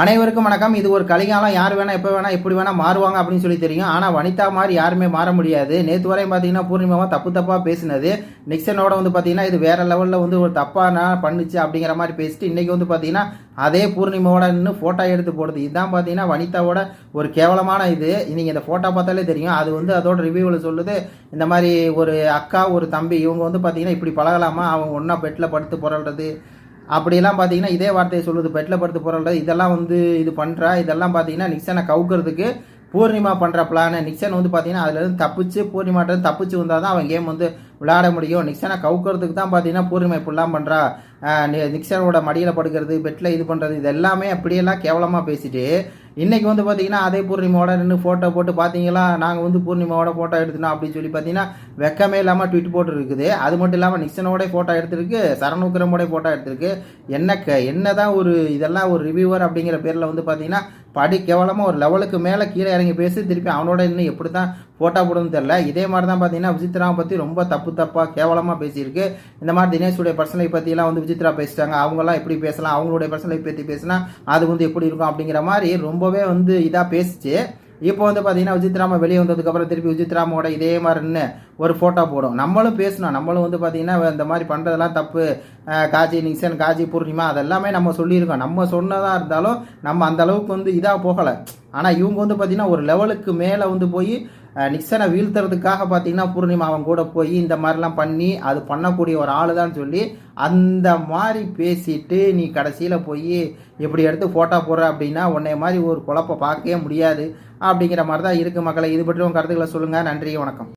அனைவருக்கும் வணக்கம். இது ஒரு கலிகாலம். யார் வேணா எப்போ வேணா எப்படி வேணா மாறுவாங்க அப்படின்னு சொல்லி தெரியும். ஆனால் வனிதா மாதிரி யாருமே மாற முடியாது. நேற்று வரையும் பார்த்தீங்கன்னா பூர்ணிமாவா தப்பு தப்பாக பேசினது. நிக்சனோட வந்து பார்த்தீங்கன்னா இது வேற லெவலில் வந்து ஒரு தப்பாக நான் பண்ணுச்சு அப்படிங்கிற மாதிரி பேசிட்டு இன்றைக்கி வந்து பார்த்தீங்கன்னா அதே பூர்ணிமாவோட நின்று ஃபோட்டோ எடுத்து போடுது. இதுதான் பார்த்தீங்கன்னா வனிதாவோட ஒரு கேவலமான இது. நீங்கள் இந்த ஃபோட்டோ பார்த்தாலே தெரியும். அது வந்து அதோட ரிவ்யூவில் சொல்லுது. இந்த மாதிரி ஒரு அக்கா ஒரு தம்பி இவங்க வந்து பார்த்தீங்கன்னா இப்படி பழகலாமா? அவங்க ஒன்றா பெட்டில் படுத்து புரள்றது அப்படியெல்லாம் பார்த்தீங்கன்னா இதே வார்த்தையை சொல்லுது பெட்டில் படுத்து போகிறது இதெல்லாம் வந்து இது பண்ணுறா இதெல்லாம் பார்த்தீங்கன்னா நிக்சனை கவுக்கிறதுக்கு பூர்ணிமா பண்ணுற பிளானை நிக்சன் வந்து பார்த்தீங்கன்னா அதுலேருந்து தப்பிச்சு பூர்ணிமாட்ட தப்பிச்சு வந்தால் தான் அவன் கேம் வந்து விளையாட முடியும். நிக்சனை கவுக்கிறதுக்கு தான் பார்த்தீங்கன்னா பூர்ணிமா இப்படிலாம் பண்ணுறா நிக்சனோட மடியில் படுக்கிறது பெட்டில் இது பண்ணுறது இது எல்லாமே அப்படியெல்லாம் கேவலமாக பேசிட்டு இன்றைக்கி வந்து பார்த்தீங்கன்னா அதே பூர்ணிமாவோட நின்று ஃபோட்டோ போட்டு பார்த்தீங்களா நாங்கள் வந்து பூர்ணிமாவோட ஃபோட்டோ எடுத்துனோம் அப்படின்னு சொல்லி பார்த்தீங்கன்னா வெக்கமே இல்லாமல் ட்விட் போட்டு இருக்குது அது மட்டும் இல்லாமல் நிக்சனோட ஃபோட்டோ எடுத்திருக்கு சரணுக்கிரமோட ஃபோட்டோ எடுத்திருக்கு. என்ன க என்ன தான் ஒரு இதெல்லாம் ஒரு ரிவ்யூவர் அப்படிங்கிற பேரில் வந்து பார்த்தீங்கன்னா படி கேவலமாக ஒரு லெவலுக்கு மேலே கீழே இறங்கி பேசி திருப்பி அவனோட இன்னும் எப்படி தான் ஃபோட்டோ போடுன்னு தெரில இதே மாதிரி தான் பார்த்தீங்கன்னா விசித்ராவை பற்றி ரொம்ப தப்பு தப்பாக கேவலமாக பேசியிருக்கு. இந்த மாதிரி தினேஷுடைய பர்சனலை பற்றிலாம் வந்து விசித்ரா பேசிட்டாங்க. அவங்களாம் எப்படி பேசலாம்? அவங்களுடைய பர்சனலை பற்றி பேசினா அது வந்து எப்படி இருக்கும் அப்படிங்கிற மாதிரி ரொம்பவே வந்து இதாக பேசிச்சு. இப்போ வந்து பார்த்தீங்கன்னா விஜித்ராமா வெளியே வந்ததுக்கப்புறம் திருப்பி விஜித்ராமோட இதே மாதிரின்னு ஒரு ஃபோட்டோ போடும். நம்மளும் பேசணும். நம்மளும் வந்து பார்த்தீங்கன்னா இந்த மாதிரி பண்ணுறதெல்லாம் தப்பு. காஜி நிக்சன் காஜி பூர்ணிமா அதெல்லாமே நம்ம சொல்லியிருக்கோம். நம்ம சொன்னதாக இருந்தாலும் நம்ம அந்த அளவுக்கு வந்து இதாக போகலை. ஆனால் இவங்க வந்து பார்த்தீங்கன்னா ஒரு லெவலுக்கு மேலே வந்து போய் நிக்சனை வீழ்த்துறதுக்காக பார்த்தீங்கன்னா பூர்ணிமா அவன் கூட போய் இந்த மாதிரிலாம் பண்ணி அது பண்ணக்கூடிய ஒரு ஆள் தான் சொல்லி அந்த மாதிரி பேசிட்டு நீ கடைசியில் போய் இப்படி எடுத்து ஃபோட்டோ போடுற அப்படின்னா உன்னைய மாதிரி ஒரு குழப்ப பார்க்கவே முடியாது. அப்படிங்கிற மாதிரி தான் இருக்குது மக்களை. இது பற்றி உங்கள் கருத்துக்களை சொல்லுங்கள் நன்றி வணக்கம்.